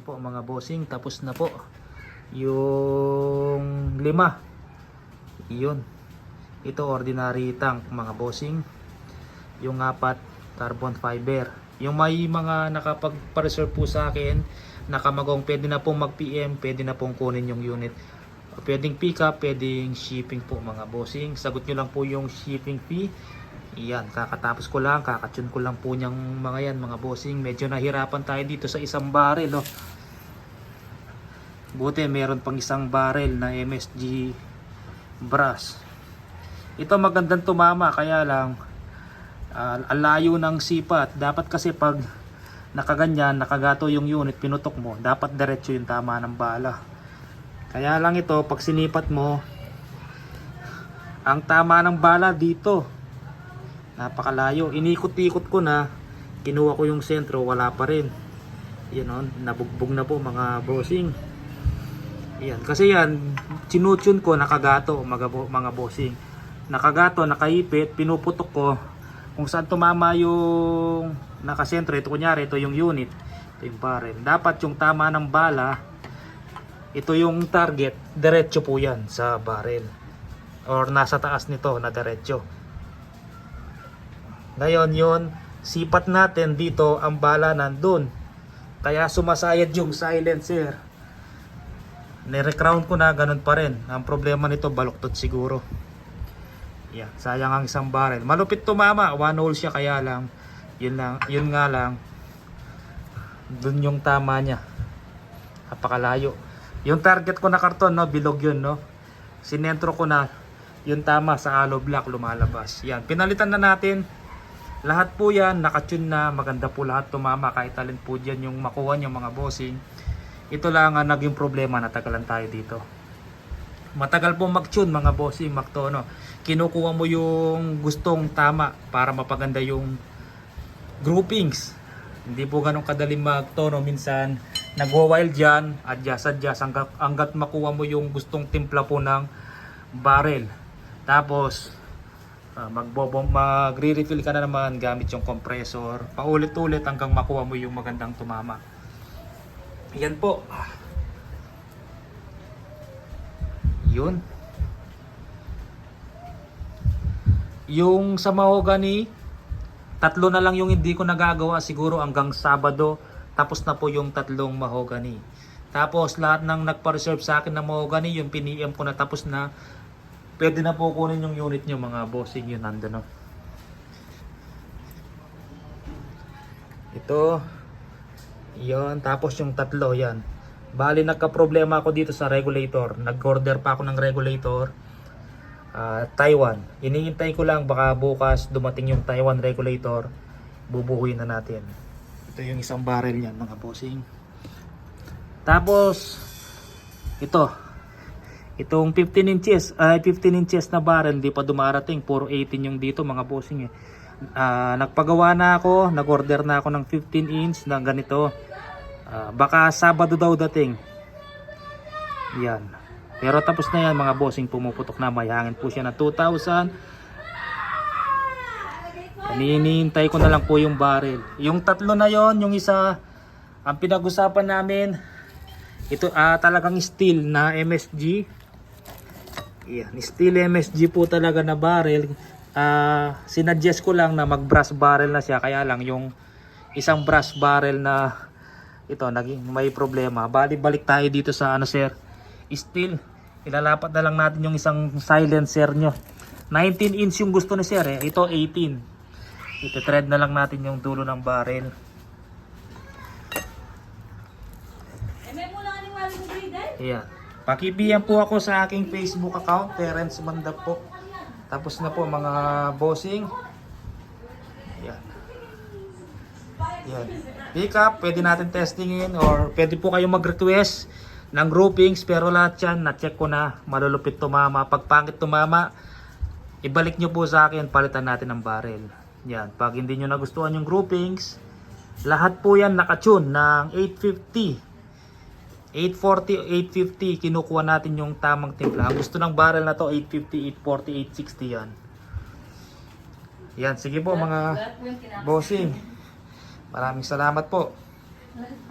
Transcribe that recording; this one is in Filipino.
po mga bossing. Tapos na po yung lima. Yun. Ito ordinary tank mga bossing. Yung apat carbon fiber. Yung may mga nakapag-reserve po sa akin nakamagong pwede na pong mag PM pwede na pong kunin yung unit. Pwedeng pick up pwedeng shipping po mga bossing. Sagot nyo lang po yung shipping fee yan, kakatapos ko lang, kakatune ko lang po niyang mga yan, mga bossing. Medyo nahirapan tayo dito sa isang barrel, oh. Buti, meron pang isang barrel na MSG brass. Ito magandang tumama, kaya lang, ah, ang layo ng sipat. Dapat kasi pag nakaganyan, nakagato yung unit, pinutok mo, dapat diretso yung tama ng bala. Kaya lang ito, pag sinipat mo, ang tama ng bala dito, napakalayo. Inikot-ikot ko na kinuha ko yung sentro wala pa rin. Yan on nabugbog na po mga bossing. Yan kasi yan sinutune ko nakagato mga, mga bossing. Nakagato nakaipit pinuputok ko. Kung saan tumama yung nakasentro ito kunyari ito yung unit. Ito yung barrel dapat yung tama ng bala ito yung target diretso po yan sa barrel or nasa taas nito na diretso ngayon yun, sipat natin dito ang bala nandun. Kaya sumasayad yung silencer. Nire-crown ko na ganun pa rin. Ang problema nito baluktot siguro. Yeah, sayang ang isang barrel. Malupit tumama, one hole siya kaya lang. Yun lang, yun nga lang. Dun yung tama niya. Napakalayo. Yung target ko na karton, no, bilog yun, no. Sinentro ko na yung tama sa hollow block lumalabas. Yan, pinalitan na natin. Lahat po yan, nakatune na, maganda po lahat tumama, kahit alin po dyan yung makuha yung mga bossing. Ito lang ang naging problema, natagalan tayo dito. Matagal po mag-tune mga bossing, magtono. Kinukuha mo yung gustong tama para mapaganda yung groupings. Hindi po ganun kadali magtono. Minsan, nagwa-wild dyan, adjust-adjust hanggat, hanggat makuha mo yung gustong timpla po ng barrel. Tapos, Ah, magbobom magre-refill ka na naman gamit yung compressor. Paulit-ulit hanggang makuha mo yung magandang tumama. Yan po. Yun. Yung sa mahogany, tatlo na lang yung hindi ko nagagawa siguro hanggang Sabado. Tapos na po yung tatlong mahogany. Tapos lahat ng nagpa-reserve sa akin ng mahogany, yung piniem ko na tapos na pwede na po kunin yung unit nyo mga bossing yun nandun no. Ito. Yon tapos yung tatlo yan. Bali nagka-problema ako dito sa regulator. Nag-order pa ako ng regulator. Ah, Taiwan. Iniintay ko lang baka bukas dumating yung Taiwan regulator. Bubuhuin na natin. Ito yung isang barrel niyan mga bossing. Tapos ito, Itong 15 inches, ay 15 inches na barrel, hindi pa dumarating. Puro 18 yung dito mga bossing eh. Ah, nagpagawa na ako, nag-order na ako ng 15 inch na ganito. Ah, baka Sabado daw dating. Yan. Pero tapos na yan mga bossing, pumuputok na. May hangin po siya na 2,000. Ninihintay ko na lang po yung barrel. Yung tatlo na yon, yung isa, ang pinag-usapan namin, ito ah, talagang steel na MSG. Yan, steel MSG po talaga na barrel. Ah, sinuggest ko lang na mag brass barrel na siya kaya lang yung isang brass barrel na ito naging may problema. Bali balik tayo dito sa ano sir. Steel. Ilalapat na lang natin yung isang silencer nyo. 19 inch yung gusto ni sir eh. Ito 18. Ito thread na lang natin yung dulo ng barrel. Eh, may mula ni Wally? Ayan. Pakibiyan po ako sa aking Facebook account, Terence Manda po. Tapos na po mga bossing. Ayan. Ayan. Pick up, pwede natin testingin or pwede po kayong mag-request ng groupings pero lahat yan, na-check ko na, malulupit tumama. Pag pangit tumama, ibalik nyo po sa akin, palitan natin ng barrel. Yan, pag hindi nyo nagustuhan yung groupings, lahat po yan nakatune ng 850 840, 850, kinukuha natin yung tamang timpla. Ang gusto ng barrel na to, 850, 840, 860 yan. Yan, sige po mga bossing. Maraming salamat po.